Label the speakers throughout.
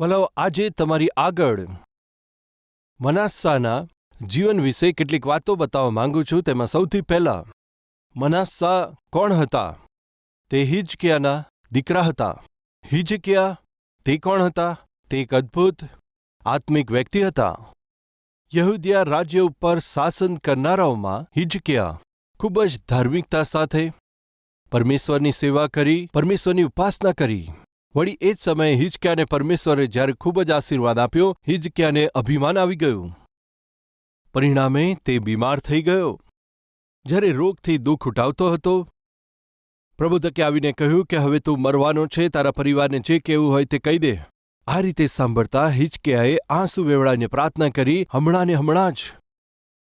Speaker 1: વલો આજે તમારી આગળ મનાસ્સાના જીવન વિશે કેટલીક વાતો બતાવવા માંગુ છું. તેમાં સૌથી પહેલા, મનાસ્સા કોણ હતા? તે હિજકિયાના દીકરા હતા. હિજકિયા તે કોણ હતા? તે એક અદ્ભુત આત્મિક વ્યક્તિ હતા. યહૂદિયા રાજ્ય ઉપર શાસન કરનારાઓમાં હિજકિયા ખૂબ જ ધાર્મિકતા સાથે પરમેશ્વરની સેવા કરી, પરમેશ્વરની ઉપાસના કરી. વળી એ જ સમયે હિજક્યાને પરમેશ્વરે જ્યારે ખૂબ જ આશીર્વાદ આપ્યો, હિજક્યાને અભિમાન આવી ગયું. પરિણામે તે બીમાર થઈ ગયો. જ્યારે રોગથી દુઃખ ઉઠાવતો હતો પ્રબોધકે આવીને કહ્યું કે હવે તું મરવાનો છે, તારા પરિવારને જે કહેવું હોય તે કહી દે. આ રીતે સાંભળતા હિચકિયાએ આંસુ વેવડાઈને પ્રાર્થના કરી, હમણાં ને હમણાં જ.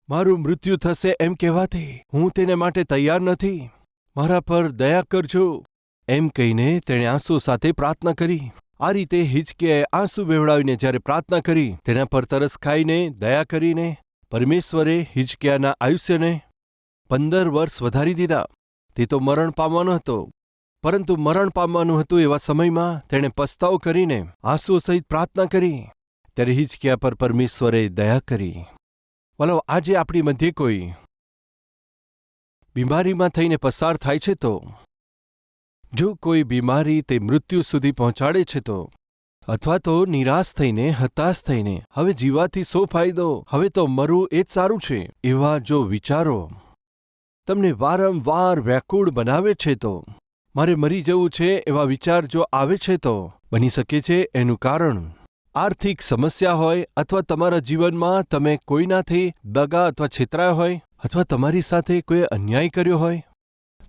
Speaker 1: મારું મૃત્યુ થશે એમ કહેવાથી. હું તેને માટે તૈયાર નથી. મારા પર દયા કરજો. એમ કહીને તેણે આંસુ સાથે પ્રાર્થના કરી. આ રીતે હિચકીયાએ આંસુ બેવડાવીને જ્યારે પ્રાર્થના કરી, તેના પર તરસ ખાઈને દયા કરીને પરમેશ્વરે હિચકીયાના આયુષ્યને પંદર વર્ષ વધારી દીધા. તે તો મરણ પામવાનો હતો. પરંતુ મરણ પામવાનું હતું એવા સમયમાં તેણે પસ્તાવ કરીને આંસુ સહિત પ્રાર્થના કરી. ત્યારે હિચકિયા પર પરમેશ્વરે દયા કરી. વલો, આજે આપણી મધ્યે કોઈ બીમારીમાં થઈને પસાર થાય છે તો? જો કોઈ બીમારી તે મૃત્યુ સુધી પહોંચાડે છે તો? અથવા તો નિરાશ થઈને, હતાશ થઈને, હવે જીવાથી શો ફાયદો? હવે તો મરવું એ જ સારું છે. એવા જો વિચારો, તમને વારંવાર વ્યાકુળ બનાવે છે તો? મારે મરી જવું છે? એવા વિચાર જો આવે છે તો? બની શકે છે એનું કારણ. આર્થિક સમસ્યા હોય અથવા તમારા જીવનમાં તમે કોઈનાથી દગા અથવા છેતરાયા હોય, અથવા તમારી સાથે કોઈ અન્યાય કર્યો હોય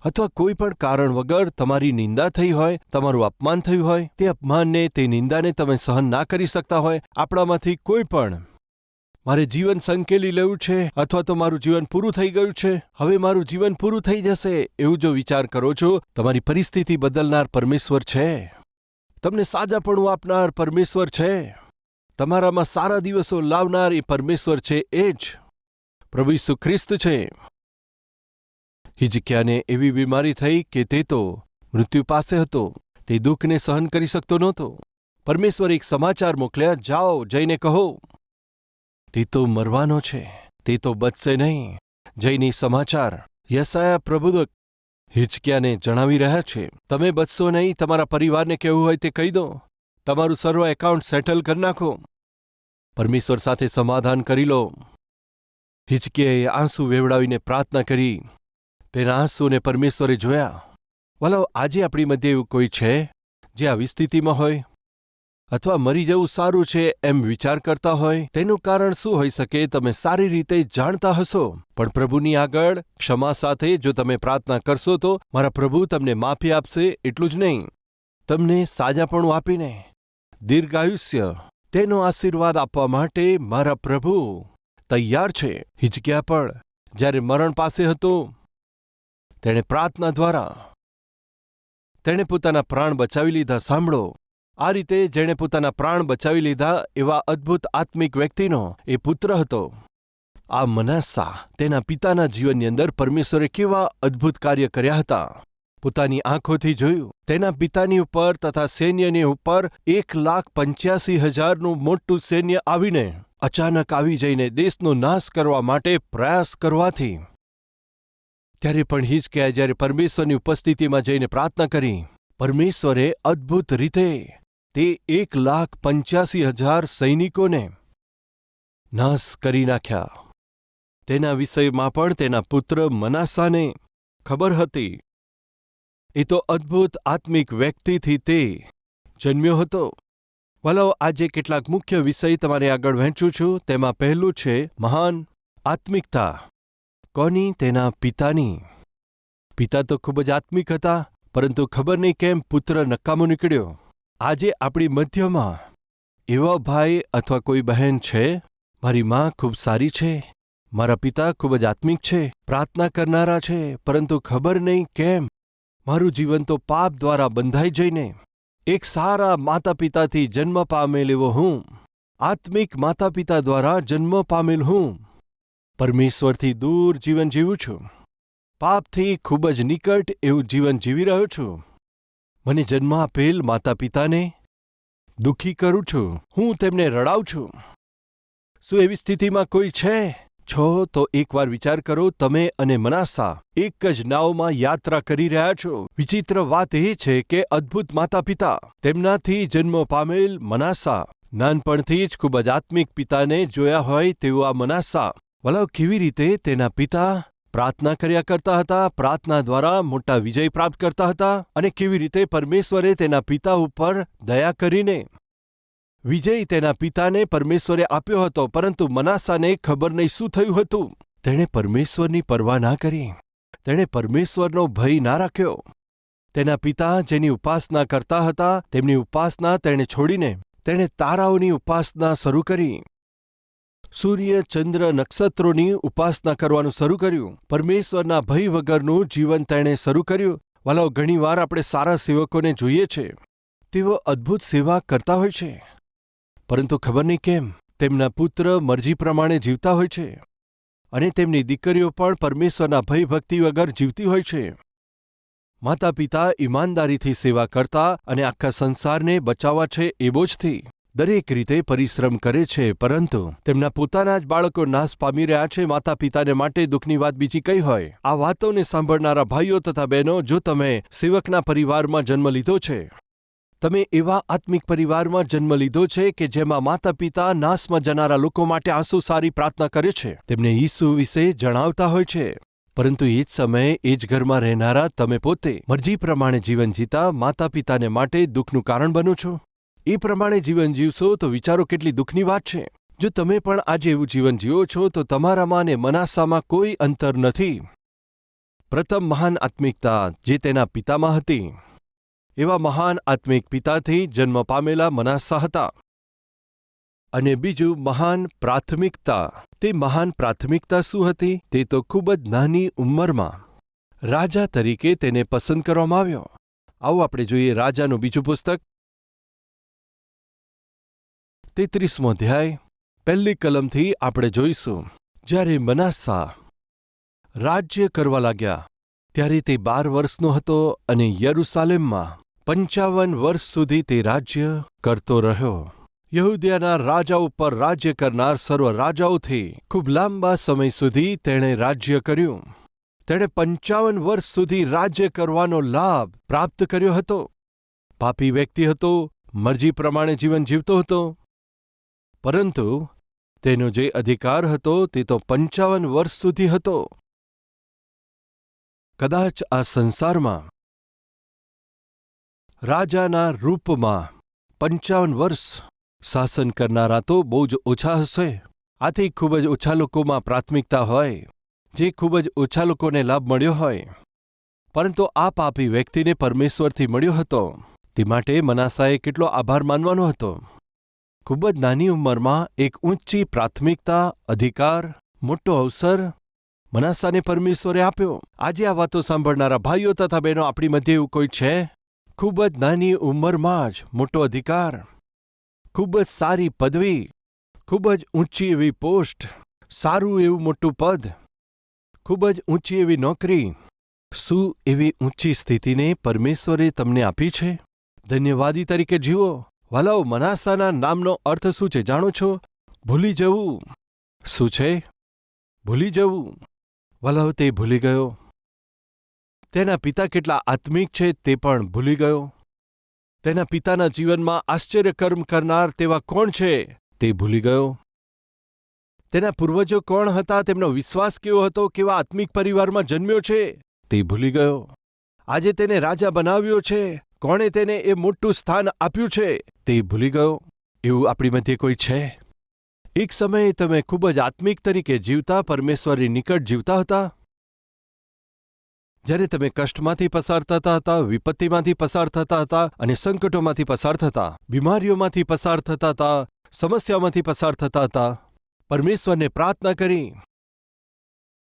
Speaker 1: અથવા કોઈ પણ કારણ વગર તમારી નિંદા થઈ હોય, તમારું અપમાન થયું હોય, તે અપમાનને, તે નિંદાને તમે સહન ના કરી શકતા હોય, આપણામાંથી કોઈ પણ, મારે જીવન સંકેલી લેવું છે, અથવા તો મારું જીવન પૂરું થઈ ગયું છે, હવે મારું જીવન પૂરું થઈ જશે, એવું જો વિચાર કરો છો, તમારી પરિસ્થિતિ બદલનાર પરમેશ્વર છે. તમને સાજાપણું આપનાર પરમેશ્વર છે. તમારામાં સારા દિવસો લાવનાર એ પરમેશ્વર છે એ જ. પ્રભુ ખ્રિસ્ત છે. હિજકિયાને એવી બીમારી થઈ કે તે તો મૃત્યુ પાસે હતો. તે દુઃખને સહન કરી શકતો નહોતો. પરમેશ્વર એક સમાચાર મોકલ્યા, જાઓ, જઈને કહો. તે તો મરવાનો છે. તે તો બચશે નહીં. જયની સમાચાર યસાયા પ્રબુદક હિચક્યાને જણાવી રહ્યા છે. તમે બચશો નહીં, તમારા પરિવારને કહેવું હોય તે કહી દો. તમારું સર્વ એકાઉન્ટ સેટલ કરી નાખો. પરમેશ્વર સાથે સમાધાન કરી લો. હિચકિયાએ આંસુ વેવડાવીને પ્રાર્થના કરી. તેના આંસુને પરમેશ્વરે જોયા. વાલો આજે આપણી મધ્ય એવું કોઈ છે જે આવી સ્થિતિમાં હોય? અથવા મરી જવું સારું છે એમ વિચાર કરતા હોય? તેનું કારણ શું હોઈ શકે તમે સારી રીતે જાણતા હશો? પણ પ્રભુની આગળ, ક્ષમા સાથે જો તમે પ્રાર્થના કરશો તો મારા પ્રભુ તમને માફી આપશે એટલું જ નહીં. તમને સાજાપણું આપીને દીર્ઘાયુષ્ય, તેનો આશીર્વાદ આપવા માટે મારા પ્રભુ તૈયાર છે. હિચક્યા પણ જ્યારે મરણ પાસે હતો તેણે પ્રાર્થના દ્વારા તેણે પોતાના પ્રાણ બચાવી લીધા. સાંભળો, આ રીતે જેણે પોતાના પ્રાણ બચાવી લીધા એવા અદ્ભુત આત્મિક વ્યક્તિનો એ પુત્ર હતો. આ મનાસા તેના પિતાના જીવનની અંદર પરમેશ્વરે કેવા અદ્ભુત કાર્ય કર્યા હતા. પોતાની આંખોથી જોયું, તેના પિતાની ઉપર તથા સૈન્યની ઉપર એક લાખ પંચ્યાસી હજારનું મોટું સૈન્ય આવીને અચાનક આવી જઈને દેશનો નાશ કરવા માટે પ્રયાસ કરવાથી ત્યારે પણ હિચક્યા જ્યારે પરમેશ્વરની ઉપસ્થિતિમાં જઈને પ્રાર્થના કરી, પરમેશ્વરે અદ્ભુત રીતે તે એક લાખ પંચ્યાસી હજાર સૈનિકોને નાશ કરી નાખ્યા. તેના વિષયમાં પણ તેના પુત્ર મનાસાને ખબર હતી. એ તો અદ્ભુત આત્મિક વ્યક્તિથી તે જન્મ્યો હતો. વલો, આજે કેટલાક મુખ્ય વિષય તમારે આગળ વહેંચું છું. તેમાં પહેલું છે મહાન આત્મિકતા. કોની, તેના પિતાની? પિતા તો ખૂબ જ આત્મિક હતા, પરંતુ ખબર નહીં કેમ પુત્ર નકામો નીકળ્યો. આજે આપણી મધ્યમાં એવા ભાઈ અથવા કોઈ બહેન છે? મારી માં ખૂબ સારી છે. મારા પિતા ખૂબ જ આત્મિક છે, પ્રાર્થના કરનારા છે, પરંતુ ખબર નહીં કેમ. મારું જીવન તો પાપ દ્વારા બંધાઈ જઈને એક સારા માતા પિતાથી જન્મ પામેલ એવો હું. આત્મિક માતા પિતા દ્વારા જન્મ પામેલ હું. પરમેશ્વરથી દૂર જીવન જીવું છું. પાપથી ખૂબ જ નિકટ એવું જીવન જીવી રહ્યો છું. મને જન્મ આપેલ માતા પિતાને દુઃખી કરું છું. હું તેમને રડાવું છું. શું એવી સ્થિતિમાં કોઈ છે? છો, તો એકવાર વિચાર કરો, તમે અને મનાસા એક જ નાવમાં યાત્રા કરી રહ્યા છો. વિચિત્ર વાત એ છે કે અદ્ભુત માતા પિતા તેમનાથી જન્મ પામેલ મનાસા નાનપણથી જ ખૂબ જ આત્મિક પિતાને જોયા હોય તેવું આ મનાસા વલાવ કેવી રીતે તેના પિતા પ્રાર્થના કર્યા કરતા હતા, પ્રાર્થના દ્વારા મોટા વિજય પ્રાપ્ત કરતા હતા અને કેવી રીતે પરમેશ્વરે તેના પિતા ઉપર દયા કરીને વિજય તેના પિતાને પરમેશ્વરે આપ્યો હતો, પરંતુ મનાસાને ખબર નહીં શું થયું હતું. તેણે પરમેશ્વરની પરવા ના કરી. તેણે પરમેશ્વરનો ભય ના રાખ્યો. તેના પિતા જેની ઉપાસના કરતા હતા, તેમની ઉપાસના તેણે છોડીને તેણે તારાઓની ઉપાસના શરૂ કરી. સૂર્ય, ચંદ્ર, નક્ષત્રોની ઉપાસના કરવાનું શરૂ કર્યું. પરમેશ્વરના ભય વગરનું જીવન તેણે શરૂ કર્યું. વાલાઓ ઘણીવાર આપણે સારા સેવકોને જોઈએ છે. તેઓ અદ્ભુત સેવા કરતા હોય છે. પરંતુ ખબર નહીં કેમ, તેમના પુત્ર મરજી પ્રમાણે જીવતા હોય છે. અને તેમની દીકરીઓ પણ પરમેશ્વરના ભય ભક્તિ વગર જીવતી હોય છે. માતા પિતા ઈમાનદારીથી સેવા કરતા અને આખા સંસારને બચાવવા છે એ બોજથી દરેક રીતે પરિશ્રમ કરે છે, પરંતુ તેમના પોતાના જ બાળકો નાશ પામી રહ્યા છે માતા પિતાને માટે દુઃખની વાત બીજી કઈ હોય. આ વાતોને સાંભળનારા ભાઈઓ તથા બહેનો, જો તમે સેવકના પરિવારમાં જન્મ લીધો છે, તમે એવા આત્મિક પરિવારમાં જન્મ લીધો છે કે જેમાં માતા પિતા નાશમાં જનારા લોકો માટે આંસુ સારી પ્રાર્થના કરે છે. તેમને ઈસુ વિશે જણાવતા હોય છે. પરંતુ એ જ સમયે એ જ ઘરમાં રહેનારા તમે પોતે મરજી પ્રમાણે જીવન જીતા માતા પિતાને માટે દુઃખનું કારણ બનો છો. એ પ્રમાણે જીવન જીવશો તો વિચારો કેટલી દુઃખની વાત છે. જો તમે પણ આજે એવું જીવન જીવો છો, તો તમારામાં અને મનાસામાં કોઈ અંતર નથી. પ્રથમ મહાન આત્મિકતા જે તેના પિતામાં હતી. એવા મહાન આત્મિક પિતાથી જન્મ પામેલા મનાસા હતા. અને બીજું મહાન પ્રાથમિકતા. તે મહાન પ્રાથમિકતા શું હતી? તે તો ખૂબ જ નાની ઉંમરમાં. રાજા તરીકે તેને પસંદ કરવામાં આવ્યો. આવો આપણે જોઈએ રાજાનું બીજું પુસ્તક. તેત્રીસમો અધ્યાય. પહેલી કલમથી આપણે જોઈશું, જ્યારે મનાસા રાજ્ય કરવા લાગ્યા, ત્યારે તે બાર વર્ષનો હતો અને યરુસાલેમમાં પંચાવન વર્ષ સુધી તે રાજ્ય કરતો રહ્યો. યહૂદિયાના રાજા ઉપર રાજ્ય કરનાર સર્વ રાજાઓથી ખૂબ લાંબા સમય સુધી તેણે રાજ્ય કર્યું. તેણે પંચાવન વર્ષ સુધી રાજ્ય કરવાનો લાભ પ્રાપ્ત કર્યો હતો. પાપી વ્યક્તિ હતો, મરજી પ્રમાણે જીવન જીવતો હતો. પરંતુ તેનો જે અધિકાર હતો તે તો પંચાવન વર્ષ સુધી હતો. કદાચ આ સંસારમાં રાજાના રૂપમાં પંચાવન વર્ષ શાસન કરનારા તો બહુ જ ઓછા હશે. આથી ખૂબ જ ઓછા લોકોમાં પ્રાથમિકતા હોય, જે ખૂબ જ ઓછા લોકોને લાભ મળ્યો હોય. પરંતુ આ પાપી વ્યક્તિને પરમેશ્વરથી મળ્યો હતો. તે માટે મનાસાએ કેટલો આભાર માનવાનો હતો. ખૂબ જ નાની ઉંમરમાં એક ઊંચી પ્રાથમિકતા, અધિકાર, મોટો અવસર મનાસાને પરમેશ્વરે આપ્યો. આજે આ વાતો સાંભળનારા ભાઈઓ તથા બહેનો આપણી મધ્ય એવું કોઈ છે? ખૂબ જ નાની ઉંમરમાં જ મોટો અધિકાર, ખૂબ જ સારી પદવી, ખૂબ જ ઊંચી એવી પોસ્ટ, સારું એવું મોટું પદ, ખૂબ જ ઊંચી એવી નોકરી. શું એવી ઊંચી સ્થિતિને પરમેશ્વરે તમને આપી છે? ધન્યવાદી તરીકે જીવો. વાલાઓ મનાસાના નામનો અર્થ શું છે જાણો છો? ભૂલી જવું. શું છે? ભૂલી જવું. વાલાઓ તે ભૂલી ગયો. તેના પિતા કેટલા આત્મિક છે તે પણ ભૂલી ગયો. તેના પિતાના જીવનમાં આશ્ચર્યકર્મ કરનાર તેવા કોણ છે તે ભૂલી ગયો. તેના પૂર્વજો કોણ હતા તેમનો વિશ્વાસ કેવો હતો કેવા આત્મિક પરિવારમાં જન્મ્યો છે તે ભૂલી ગયો. આજે તેને રાજા બનાવ્યો છે. કોણે તેને એ મોટું સ્થાન આપ્યું છે? તે ભૂલી ગયો? એવું આપણી મધ્યે કોઈ છે? એક સમયે તમે ખૂબ જ આત્મિક તરીકે જીવતા, પરમેશ્વરની નિકટ જીવતા હતા? જ્યારે તમે કષ્ટમાંથી પસાર થતા હતા, વિપત્તિમાંથી પસાર થતા હતા અને સંકટોમાંથી પસાર થતા, બીમારીઓમાંથી પસાર થતા હતા સમસ્યામાંથી પસાર થતા હતા, પરમેશ્વરને પ્રાર્થના કરી.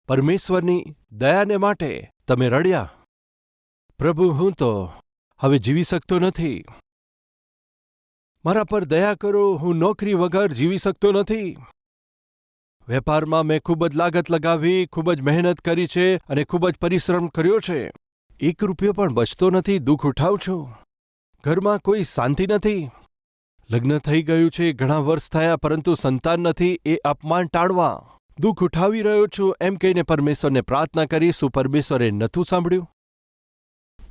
Speaker 1: પરમેશ્વરની દયાને માટે તમે રડ્યા. પ્રભુ, હું તો હવે જીવી શકતો નથી. મારા પર દયા કરો, હું નોકરી વગર જીવી શકતો નથી. વેપારમાં મેં ખૂબ જ લાગત લગાવી, ખૂબ જ મહેનત કરી છે અને ખૂબ જ પરિશ્રમ કર્યો છે. એક રૂપિયો પણ બચતો નથી, દુઃખ ઉઠાવું છું. ઘરમાં કોઈ શાંતિ નથી. લગ્ન થઈ ગયું છે, ઘણા વર્ષ થયા, પરંતુ સંતાન નથી, એ અપમાન ટાળવા. દુઃખ ઉઠાવી રહ્યો છું, એમ કહીને પરમેશ્વરને પ્રાર્થના કરી, શું પરમેશ્વરે નથું સાંભળ્યું?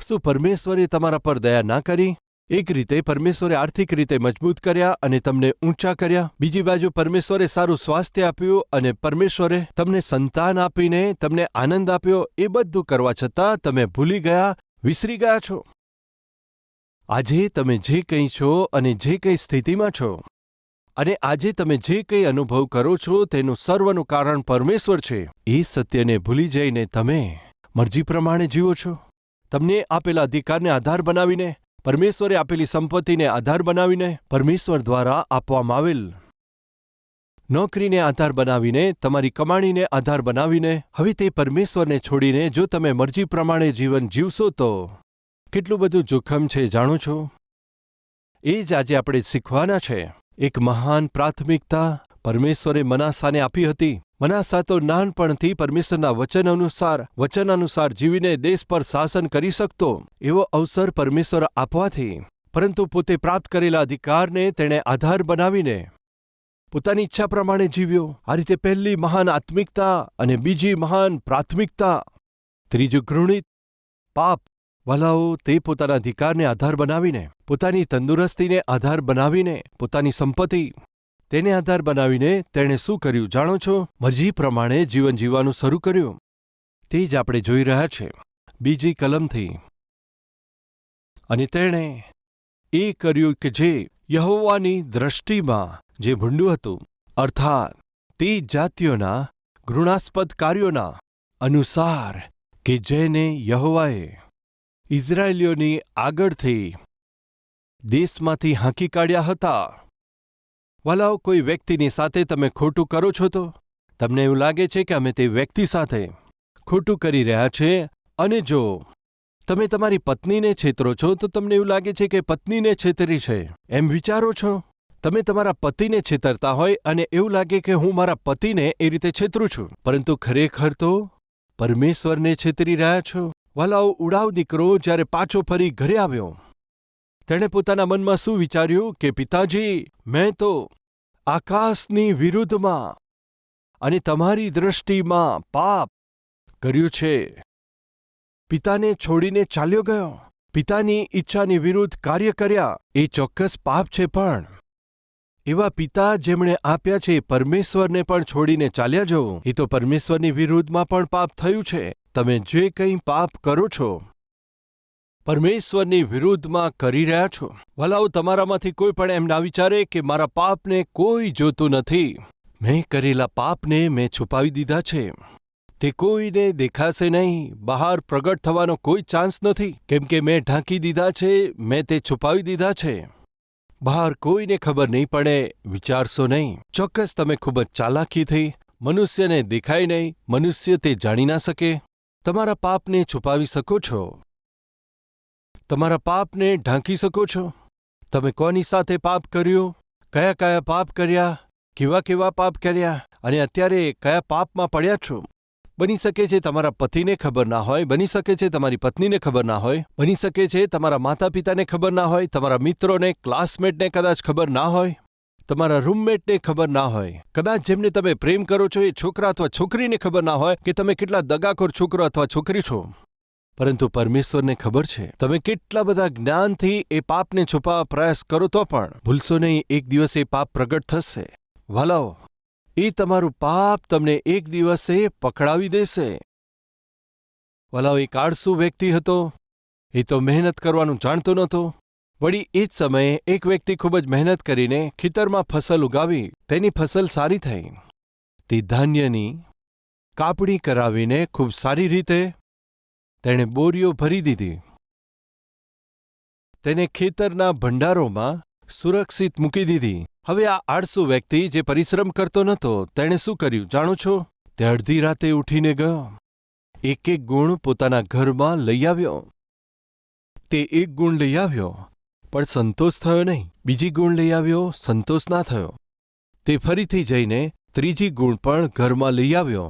Speaker 1: શું પરમેશ્વરે તમારા પર દયા ના કરી? એક રીતે પરમેશ્વરે આર્થિક રીતે મજબૂત કર્યા અને તમને ઊંચા કર્યા, બીજી બાજુ પરમેશ્વરે સારું સ્વાસ્થ્ય આપ્યું અને પરમેશ્વરે તમને સંતાન આપીને તમને આનંદ આપ્યો, એ બધું કરવા છતાં તમે ભૂલી ગયા, વિસરી ગયા છો. આજે તમે જે કંઈ છો અને જે કંઈ સ્થિતિમાં છો અને આજે તમે જે કંઈ અનુભવ કરો છો તેનું સર્વનું કારણ પરમેશ્વર છે, એ સત્યને ભૂલી જઈને તમે મરજી પ્રમાણે જીવો છો. તમને આપેલા અધિકારને આધાર બનાવીને પરમેશ્વરે આપેલી સંપત્તિને આધાર બનાવીને પરમેશ્વર દ્વારા આપવામાં આવેલ. નોકરીને આધાર બનાવીને, તમારી કમાણીને આધાર બનાવીને, હવે તે પરમેશ્વરને છોડીને જો તમે મરજી પ્રમાણે જીવન જીવશો તો કેટલું બધું જોખમ છે જાણો છો? એ જ આજે આપણે શીખવાના છે. એક મહાન પ્રાથમિકતા પરમેશ્વરે મનાસાને આપી હતી. મનાસા તો નાનપણથી પરમેશ્વરના વચન અનુસાર વચન અનુસાર જીવીને દેશ પર શાસન કરી શકતો, એવો અવસર પરમેશ્વર આપવાથી. પરંતુ પોતે પ્રાપ્ત કરેલા અધિકારને તેણે આધાર બનાવીને પોતાની ઈચ્છા પ્રમાણે જીવ્યો. આ રીતે પહેલી મહાન આત્મિકતા અને બીજી મહાન પ્રાથમિકતા, ત્રીજું ઘૃણિત પાપ વાલાઓ તે પોતાના અધિકારને આધાર બનાવીને, પોતાની તંદુરસ્તીને આધાર બનાવીને, પોતાની સંપત્તિ તેને આધાર બનાવીને તેણે શું કર્યું જાણો છો? મરજી પ્રમાણે જીવન જીવવાનું શરૂ કર્યું. તે જ આપણે જોઈ રહ્યા છે. બીજી કલમથી. અને તેણે એ કર્યું કે જે યહોવાની દ્રષ્ટિમાં જે ભૂંડું હતું, અર્થાત તે જાતિઓના ઘૃણાસ્પદ કાર્યોના અનુસાર કે જેને યહોવાએ ઇઝરાયેલીઓની આગળથી દેશમાંથી હાંકી કાઢ્યા હતા. વાલાઓ કોઈ વ્યક્તિની સાથે તમે ખોટું કરો છો તો? તમને એવું લાગે છે કે અમે તે વ્યક્તિ સાથે ખોટું કરી રહ્યા છે? અને જો તમે તમારી પત્નીને છેતરો છો, તો તમને એવું લાગે છે કે પત્નીને છેતરી છે? એમ વિચારો છો? તમે તમારા પતિને છેતરતા હોય અને એવું લાગે કે હું મારા પતિને એ રીતે છેતરું છું. પરંતુ ખરેખર તો પરમેશ્વરને છેતરી રહ્યા છો? વાલાઓ ઉડાવ દીકરો જ્યારે પાછો ફરી ઘરે આવ્યો. તેણે પોતાના મનમાં શું વિચાર્યું કે, પિતાજી, મેં તો આકાશની વિરુદ્ધમાં અને તમારી દ્રષ્ટિમાં પાપ કર્યું છે. પિતાને છોડીને ચાલ્યો ગયો. પિતાની ઈચ્છાની વિરુદ્ધ કાર્ય કર્યા. એ ચોક્કસ પાપ છે પણ. એવા પિતા જેમણે આપ્યા છે, પરમેશ્વરને પણ છોડીને ચાલ્યા જવું એ તો પરમેશ્વરની વિરુદ્ધમાં પણ પાપ થયું છે. તમે જે કંઈ પાપ કરો છો પરમેશ્વરની વિરુદ્ધમાં કરી રહ્યા છો? વલાઓ તમારામાંથી કોઈ પણ એમ ના વિચારે કે મારા પાપને કોઈ જોતું નથી. મેં કરેલા પાપને મેં છુપાવી દીધા છે. તે કોઈને દેખાશે નહીં. બહાર પ્રગટ થવાનો કોઈ ચાન્સ નથી. કેમ કે મેં ઢાંકી દીધા છે, મેં તે છુપાવી દીધા છે. બહાર કોઈને ખબર નહીં પડે, વિચારશો નહીં. ચોક્કસ તમે ખૂબ જ ચાલાકી થઈ. મનુષ્યને દેખાય નહીં. મનુષ્ય તે જાણી ના શકે. તમારા પાપને છુપાવી શકો છો. તમારા પાપને ઢાંકી શકો છો? તમે કોની સાથે પાપ કર્યું? કયા કયા પાપ કર્યા? કેવા કેવા પાપ કર્યા? અને અત્યારે કયા પાપમાં પડ્યા છો? બની શકે છે તમારા પતિને ખબર ના હોય, બની શકે છે તમારી પત્નીને ખબર ના હોય, બની શકે છે તમારા માતા પિતાને ખબર ના હોય, તમારા મિત્રોને, ક્લાસમેટને કદાચ ખબર ના હોય, તમારા રૂમમેટને ખબર ના હોય. કદાચ જેમને તમે પ્રેમ કરો છો એ છોકરા અથવા છોકરીને ખબર ના હોય કે તમે કેટલા દગાખોર છોકરો અથવા છોકરી છો. પરંતુ પરમેશ્વરને ખબર છે, તમે કેટલા બધા જ્ઞાનથી એ પાપને છુપાવવા પ્રયાસ કરો તો પણ ભૂલશો નહીં, એક દિવસ એ પાપ પ્રગટ થશે. વાલાઓ, એ તમારું પાપ તમને એક દિવસે પકડાવી દેશે. વલાવ એક આળસુ વ્યક્તિ હતો? એ તો મહેનત કરવાનું જાણતો નહોતો. વળી એ જ સમયે એક વ્યક્તિ ખૂબ જ મહેનત કરીને ખેતરમાં ફસલ ઉગાવી, તેની ફસલ સારી થઈ. તે ધાન્યની કાપણી કરાવીને ખૂબ સારી રીતે તેણે બોરીઓ ભરી દીધી. તેને ખેતરના ભંડારોમાં સુરક્ષિત મૂકી દીધી. હવે આ આળસુ વ્યક્તિ જે પરિશ્રમ કરતો નહોતો, તેણે શું કર્યું જાણો છો? તે અડધી રાતે ઉઠીને ગયો. એક એક ગુણ પોતાના ઘરમાં લઈ આવ્યો. તે એક ગુણ લઈ આવ્યો, પણ સંતોષ થયો નહીં. બીજી ગુણ લઈ આવ્યો, સંતોષ ના થયો. તે ફરીથી જઈને ત્રીજી ગુણ પણ ઘરમાં લઈ આવ્યો.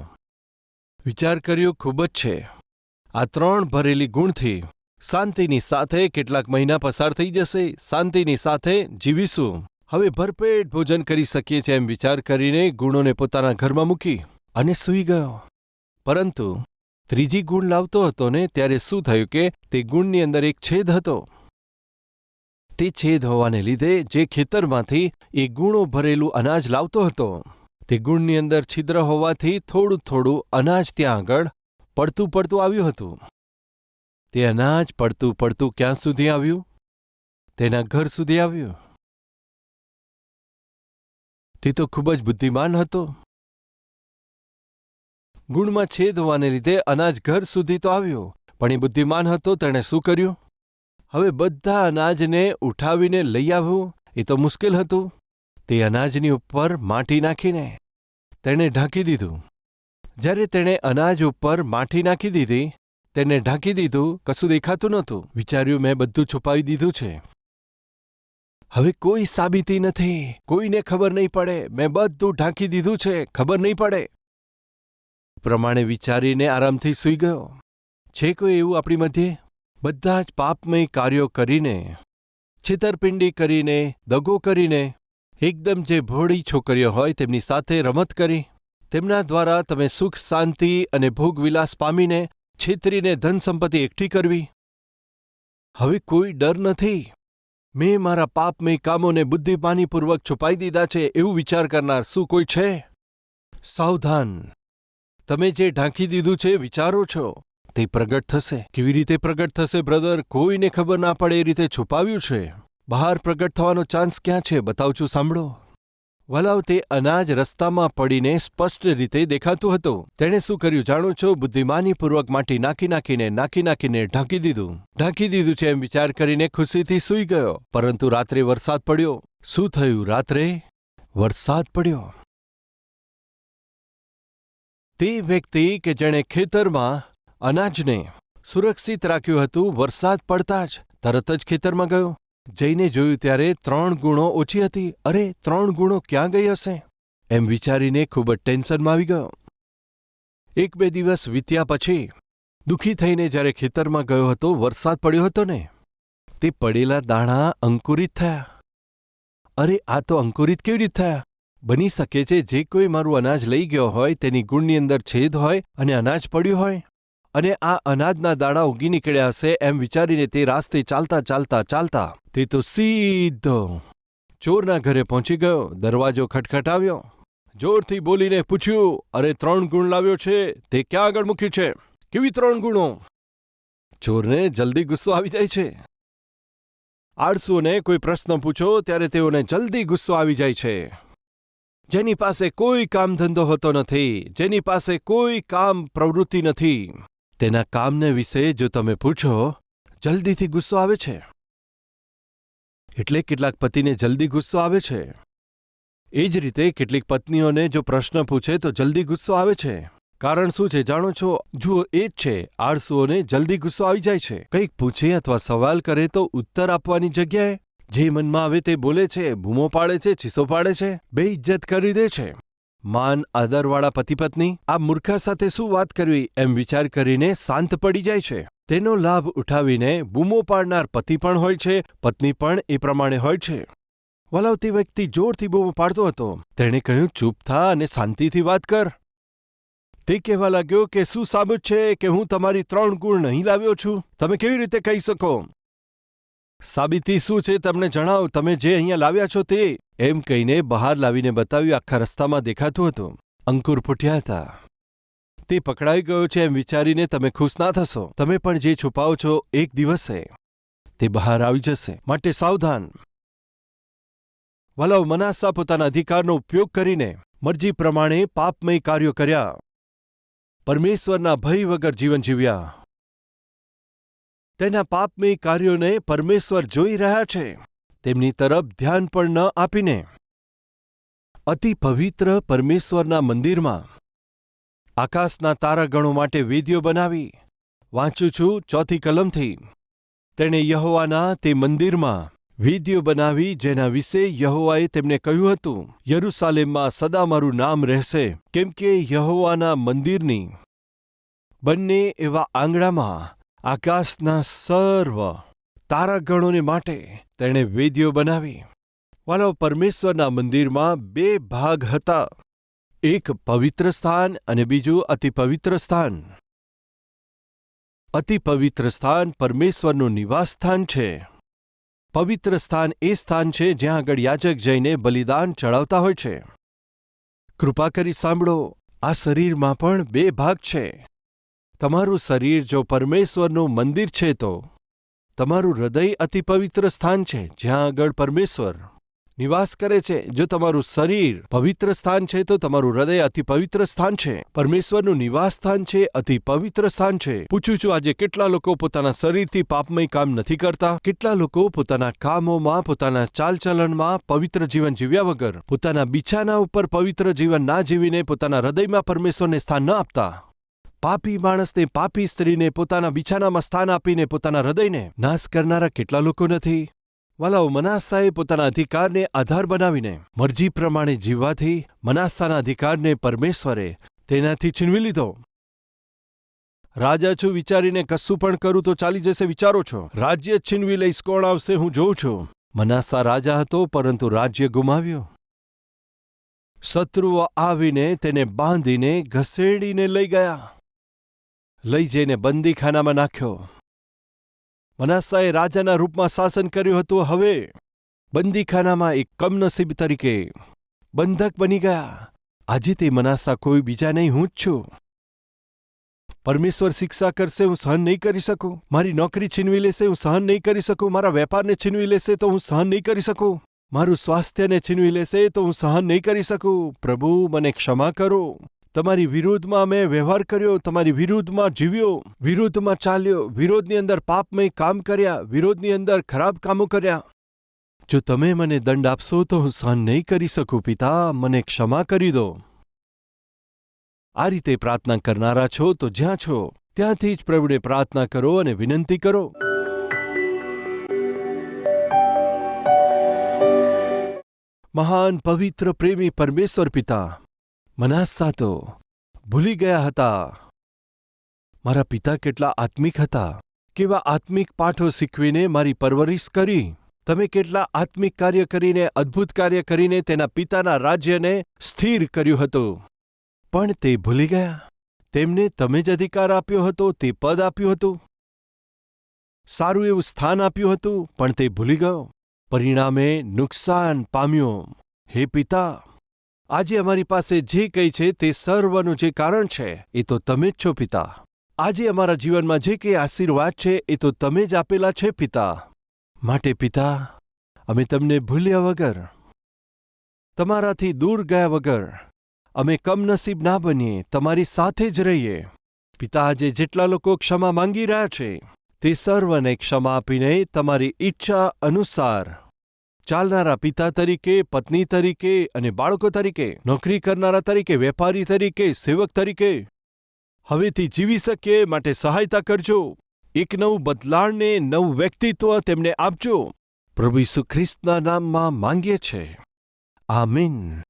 Speaker 1: વિચાર કર્યો, ખૂબ જ છે. આ ત્રણ ભરેલી ગુણથી શાંતિની સાથે કેટલાક મહિના પસાર થઈ જશે. શાંતિની સાથે જીવીશું. હવે ભરપેટ ભોજન કરી શકીએ છીએ એમ વિચાર કરીને ગુણોને પોતાના ઘરમાં મૂકી અને સૂઈ ગયો. પરંતુ ત્રીજી ગુણ લાવતો હતો ને ત્યારે શું થયું કે તે ગુણની અંદર એક છેદ હતો. તે છેદ હોવાને લીધે જે ખેતરમાંથી એ ગુણો ભરેલું અનાજ લાવતો હતો, તે ગુણની અંદર છિદ્ર હોવાથી થોડું થોડું અનાજ ત્યાં આગળ પડતું પડતું આવ્યું હતું. તે અનાજ પડતું પડતું ક્યાં સુધી આવ્યું? તેના ઘર સુધી આવ્યું. તે તો ખૂબ જ બુદ્ધિમાન હતો. ગુણમાં છેદ હોવાને લીધે અનાજ ઘર સુધી તો આવ્યો, પણ એ બુદ્ધિમાન હતો, તેણે શું કર્યું? હવે બધા અનાજને ઉઠાવીને લઈ આવવું, એ તો મુશ્કેલ હતું. તે અનાજની ઉપર માટી નાખીને તેણે ઢાંકી દીધું. જ્યારે તેણે અનાજ ઉપર માઠી નાખી દીધી, તેને ઢાંકી દીધું, કશું દેખાતું નહોતું. વિચાર્યું, મેં બધું છુપાવી દીધું છે. હવે કોઈ સાબિતી નથી. કોઈને ખબર નહીં પડે. મેં બધું ઢાંકી દીધું છે. ખબર નહીં પડે. પ્રમાણે વિચારીને આરામથી સૂઈ ગયો. છે કોઈ એવું આપણી મધ્યે? બધા જ પાપમય કાર્યો કરીને, છેતરપિંડી કરીને, દગો કરીને, એકદમ જે ભોળી છોકરીઓ હોય તેમની સાથે રમત કરી તેમના દ્વારા તમે સુખ, શાંતિ અને ભોગવિલાસ પામીને છેતરીને ધન સંપત્તિ એકઠી કરવી. હવે કોઈ ડર નથી. મેં મારા પાપમય કામોને બુદ્ધિમાનીપૂર્વક છુપાઈ દીધા છે એવું વિચાર કરનાર શું કોઈ છે? સાવધાન. તમે જે ઢાંકી દીધું છે વિચારો છો. તે પ્રગટ થશે. કેવી રીતે પ્રગટ થશે બ્રધર? કોઈને ખબર ના પડે એ રીતે છુપાવ્યું છે. બહાર પ્રગટ થવાનો ચાન્સ ક્યાં છે? બતાવું છું સાંભળો. વલાવ તે અનાજ રસ્તામાં પડીને સ્પષ્ટ રીતે દેખાતું હતું. તેણે શું કર્યું જાણો છો? બુદ્ધિમાનીપૂર્વક માટી નાખી નાખીને નાખી નાખીને ઢાંકી દીધું. ઢાંકી દીધું છે એમ વિચાર કરીને ખુશીથી સૂઈ ગયો. પરંતુ રાત્રે વરસાદ પડ્યો. શું થયું રાત્રે? વરસાદ પડ્યો. તે વ્યક્તિ કે જેણે ખેતરમાં અનાજને સુરક્ષિત રાખ્યું હતું, વરસાદ પડતા જ તરત જ ખેતરમાં ગયો. જઈને જોયું ત્યારે ત્રણ ગુણો ઓછી હતી. અરે, ત્રણ ગુણો ક્યાં ગઈ હશે? એમ વિચારીને ખૂબ જ ટેન્શનમાં આવી ગયો. એક બે દિવસ વીત્યા પછી દુઃખી થઈને જ્યારે ખેતરમાં ગયો હતો, વરસાદ પડ્યો હતો ને, તે પડેલા દાણા અંકુરિત થયા. અરે, આ તો અંકુરિત કેવી રીતે થયા? બની શકે છે, જે કોઈ મારું અનાજ લઈ ગયો હોય, તેની ગુણની અંદર છેદ હોય અને અનાજ પડ્યું હોય. અને આ અનાજના દાણા ઉગી નીકળ્યા હશે એમ વિચારીને તે રાસ્તે ચાલતા ચાલતા ચાલતા તે તો સીધો ચોરના ઘરે પહોંચી ગયો. દરવાજો ખટખટાવ્યો. જોરથી બોલીને પૂછ્યું, અરે, ત્રણ ગુણ લાવ્યો છે. તે ક્યાં આગળ મૂક્યું છે? કેવી ત્રણ ગુણો? ચોરને જલ્દી ગુસ્સો આવી જાય છે. આળસુઓને કોઈ પ્રશ્ન પૂછો ત્યારે તેઓને જલ્દી ગુસ્સો આવી જાય છે. જેની પાસે કોઈ કામ ધંધો હોતો નથી, જેની પાસે કોઈ કામ પ્રવૃત્તિ નથી. તેના કામને વિશે જો તમે પૂછો, જલ્દીથી ગુસ્સો આવે છે. એટલે કેટલાક પતિને જલ્દી ગુસ્સો આવે છે. એ જ રીતે કેટલીક પત્નીઓને જો પ્રશ્ન પૂછે તો જલ્દી ગુસ્સો આવે છે. કારણ શું છે જાણો છો? જુઓ, એ જ છે, આળસુઓને જલ્દી ગુસ્સો આવી જાય છે. કંઈક પૂછે અથવા સવાલ કરે તો ઉત્તર આપવાની જગ્યાએ જે મનમાં આવે તે બોલે છે, બૂમો પાડે છે, ચીસો પાડે છે બે ઇજ્જત કરી દે છે. માન આદરવાળા પતિ પત્ની આ મૂર્ખા સાથે શું વાત કરવી એમ વિચાર કરીને શાંત પડી જાય છે. તેનો લાભ ઉઠાવીને બૂમો પાડનાર પતિ પણ હોય છે, પત્ની પણ એ પ્રમાણે હોય છે. વલાવતી વ્યક્તિ જોરથી બૂમો પાડતો હતો. તેણે કહ્યું, ચૂપ થા અને શાંતિથી વાત કર. તે કહેવા લાગ્યો કે, શું સાબુત છે કે હું તમારી ત્રણ ગુણ નહીં લાવ્યો છું? તમે કેવી રીતે કહી શકો? સાબિતી શું છે તમને જણાવો, તમે જે અહીંયા લાવ્યા છો તે. એમ કહીને બહાર લાવીને બતાવ્યું, આખા રસ્તામાં દેખાતું હતું. અંકુર ફૂટ્યા હતા. તે પકડાઈ ગયો છે એમ વિચારીને તમે ખુશ ના થશો. તમે પણ જે છુપાવો છો એક દિવસે, તે બહાર આવી જશે. માટે સાવધાન. વલાવ મનાસા પોતાના અધિકારનો ઉપયોગ કરીને મરજી પ્રમાણે પાપમય કાર્યો કર્યા. પરમેશ્વરના ભય વગર જીવન જીવ્યા. તેના પાપમય કાર્યોને પરમેશ્વર જોઈ રહ્યા છે. તેમની તરફ ધ્યાન પણ ન આપીને. અતિ પવિત્ર પરમેશ્વરના મંદિરમાં. આકાશના તારાગણો માટે વેદીઓ બનાવી. વાંચું છું ચોથી કલમથી. તેણે યહોવાના તે મંદિરમાં વેદીઓ બનાવી જેના વિશે યહોવાએ તેમને કહ્યું હતું, યરુસાલેમમાં સદા મારું નામ રહેશે, કેમ કે યહોવાના મંદિરની બંને એવા આંગણામાં આકાશના સર્વ તારાગણોને માટે તેણે વેદીઓ બનાવી. વાલો, પરમેશ્વરના મંદિરમાં બે ભાગ હતા. એક પવિત્ર સ્થાન અને બીજું અતિ પવિત્ર સ્થાન. અતિ પવિત્ર સ્થાન પરમેશ્વરનું નિવાસ સ્થાન છે. પવિત્ર સ્થાન એ સ્થાન છે જ્યાં આગળ યાજક જઈને બલિદાન ચડાવતા હોય છે. કૃપા કરી સાંભળો, આ શરીરમાં પણ બે ભાગ છે. તમારું શરીર જો પરમેશ્વરનું મંદિર છે તો તમારું હૃદય અતિ પવિત્ર સ્થાન છે, જ્યાં આગળ પરમેશ્વર નિવાસ કરે છે. જો તમારું શરીર પવિત્ર સ્થાન છે, તો તમારું હૃદય અતિ પવિત્ર સ્થાન છે. પરમેશ્વરનું નિવાસ સ્થાન છે, અતિ પવિત્ર સ્થાન છે. પૂછું છું, આજે કેટલા લોકો પોતાના શરીરથી પાપમય કામ નથી કરતા? કેટલા લોકો પોતાના કામોમાં, પોતાના ચાલચલણમાં પવિત્ર જીવન જીવ્યા વગર પોતાના બિછાના ઉપર પવિત્ર જીવન ના જીવીને પોતાના હૃદયમાં પરમેશ્વરને સ્થાન ન આપતા? પાપી માણસને પાપી સ્ત્રીને પોતાના બિછાનામાં સ્થાન આપીને પોતાના હૃદયને નાશ કરનારા કેટલા લોકો નથી? વાલાઓ, મનાસાએ પોતાના અધિકારને આધાર બનાવીને મરજી પ્રમાણે જીવવાથી મનાસાના અધિકારને પરમેશ્વરે તેનાથી છીનવી લીધો. રાજા, છું વિચારીને કશું પણ કરું તો ચાલી જશે, વિચારો છો. રાજ્ય છીનવી લઈશ, કોણ આવશે હું જોઉં છું. મનાસા રાજા હતો, પરંતુ રાજ્ય ગુમાવ્યો. શત્રુઓ આવીને તેને બાંધીને ઘસેડીને લઈ ગયા. લઈ જઈને બંદીખાનામાં નાખ્યો. મનાસાએ રાજાના રૂપમાં શાસન કર્યું હતું. હવે બંદીખાનામાં એક કમનસીબ તરીકે બંધક બની ગયા. આજે તે મનાસા કોઈ બીજા નહીં, હું જ છું. પરમેશ્વર શિક્ષા કરશે, હું સહન નહીં કરી શકું. મારી નોકરી છીનવી લેશે, હું સહન નહીં કરી શકું. મારા વેપારને છીનવી લેશે, તો હું સહન નહીં કરી શકું. મારું સ્વાસ્થ્યને છીનવી લેશે, તો હું સહન નહીં કરી શકું. પ્રભુ, મને ક્ષમા કરો. તમારી વિરુદ્ધમાં મેં વ્યવહાર કર્યો, તમારી વિરુદ્ધમાં જીવ્યો, વિરુદ્ધમાં ચાલ્યો, વિરોધની અંદર પાપમય કામ કર્યા, વિરોધની અંદર ખરાબ કામો કર્યા. જો તમે મને દંડ આપશો તો હું સહન નહીં કરી શકું, પિતા, મને ક્ષમા કરી દો. આ રીતે પ્રાર્થના કરનારા છો તો જ્યાં છો, ત્યાંથી જ પ્રભુને પ્રાર્થના કરો અને વિનંતી કરો. મહાન પવિત્ર પ્રેમી પરમેશ્વર પિતા મનાસા તો ભૂલી ગયા હતા. મારા પિતા કેટલા આત્મિક હતા. કેવા આત્મિક પાઠો શીખવીને મારી પરવરિશ કરી. તમે કેટલા આત્મિક કાર્ય કરીને, અદ્ભુત કાર્ય કરીને તેના પિતાના રાજ્યને સ્થિર કર્યું હતું. પણ તે ભૂલી ગયા. તેમને તમે જ અધિકાર આપ્યો હતો, તે પદ આપ્યું હતું. સારું એવું સ્થાન આપ્યું હતું, પણ તે ભૂલી ગયો. પરિણામે નુકસાન પામ્યો. હે પિતા આજે અમારી પાસે જે કંઈ છે તે સર્વનું જે કારણ છે, એ તો તમે જ છો પિતા. આજે અમારા જીવનમાં જે કંઈ આશીર્વાદ છે, એ તો તમે જ આપેલા છે પિતા. માટે પિતા, અમે તમને ભૂલ્યા વગર, તમારાથી દૂર ગયા વગર, અમે કમનસીબ ના બનીએ, તમારી સાથે જ રહીએ. પિતા આજે જેટલા લોકો ક્ષમા માંગી રહ્યા છે, તે સર્વને ક્ષમા આપીને તમારી ઈચ્છા અનુસાર ચાલનારા પિતા તરીકે, પત્ની તરીકે અને બાળકો તરીકે, નોકરી કરનારા તરીકે, વેપારી તરીકે, સેવક તરીકે. હવેથી જીવી શકીએ માટે સહાયતા કરજો. એક નવું બદલાણને નવું વ્યક્તિત્વ તેમને આપજો. પ્રભુ ઈસુ ખ્રિસ્તના નામમાં માંગીએ છે આમીન.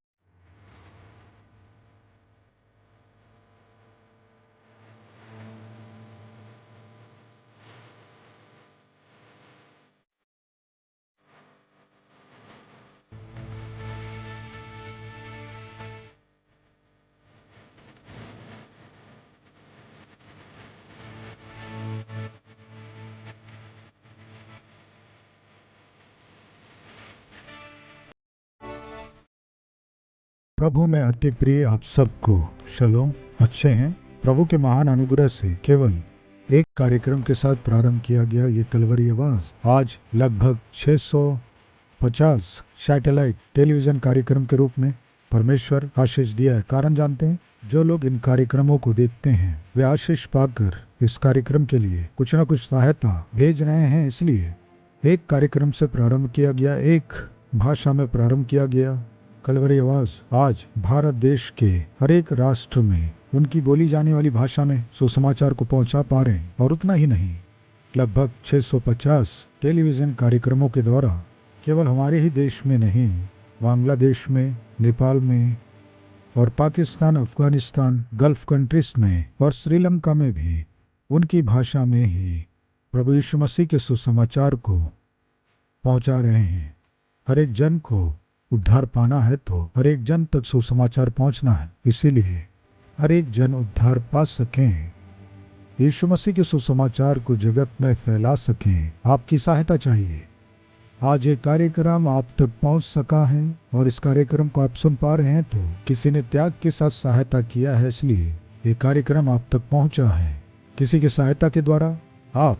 Speaker 2: प्रभु, में अति प्रिय आप सबको, शलोम, अच्छे हैं। प्रभु के महान अनुग्रह से केवल एक कार्यक्रम के साथ प्रारंभ किया गया ये कलवरी आवाज़। आज लगभग 650 सैटेलाइट टेलीविज़न कार्यक्रम के रूप में परमेश्वर आशीष दिया है। कारण जानते हैं? जो लोग इन कार्यक्रमों को देखते हैं, वे आशीष पाकर इस कार्यक्रम के लिए कुछ न कुछ सहायता भेज रहे हैं। इसलिए एक कार्यक्रम से प्रारंभ किया गया, एक भाषा में प्रारंभ किया गया। कलवरी आवाज़, आज भारत देश के हर एक राष्ट्र में उनकी बोली जाने वाली भाषा में सुसमाचार को पहुँचा पा रहे हैं और उतना ही नहीं, लगभग 650 टेलीविज़न कार्यक्रमों के द्वारा केवल हमारे ही देश में नहीं, बांग्लादेश में, नेपाल में और पाकिस्तान, अफ़गानिस्तान, गल्फ कंट्रीज़ में और श्रीलंका में भी उनकी भाषा में ही प्रभु यीशु मसीह के सुसमाचार को पहुँचा रहे हैं। हर एक जन को उद्धार पाना है तो हर एक जन तक सुसमाचार पहुँचना है। इसीलिए हर एक जन उद्धार पा सकें। यीशु मसीह के सुसमाचार को जगत में फैला सकें। आपकी सहायता चाहिए। आज ये कार्यक्रम आप तक पहुँच सका है और इस कार्यक्रम को आप सुन पा रहे हैं तो किसी ने त्याग के साथ सहायता किया है इसलिए ये कार्यक्रम आप तक पहुँचा है। किसी की सहायता के द्वारा आप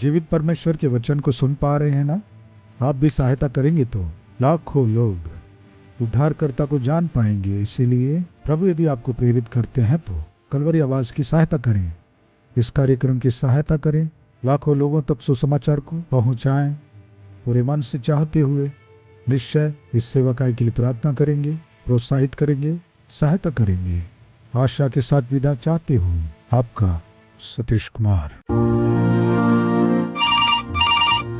Speaker 2: जीवित परमेश्वर के वचन को सुन पा रहे हैं ना? आप भी सहायता करेंगे तो लाखों लोग उद्धारकर्ता को जान पाएँगे। इसीलिए प्रभु यदि आपको प्रेरित करते हैं तो कलवरी आवाज़ की सहायता करें। इस कार्यक्रम की सहायता करें। लाखों लोगों तक सुसमाचार को पहुंचाएँ पूरे मन से चाहते हुए निश्चय इस सेवकाई के लिए प्रार्थना करेंगे, प्रोत्साहित करेंगे, सहायता करेंगे। आशा के साथ विदा चाहते हुए आपका सतीश कुमार।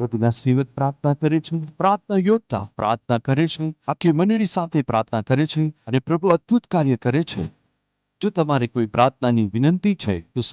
Speaker 1: પ્રભુના સેવક પ્રાર્થના કરે છે, પ્રાર્થના યોદ્ધા પ્રાર્થના કરે છે, આખી મંડળી સાથે પ્રાર્થના કરે છે અને પ્રભુ અદ્ભુત કાર્ય કરે છે. જો તમારે કોઈ પ્રાર્થનાની વિનંતી છે, તો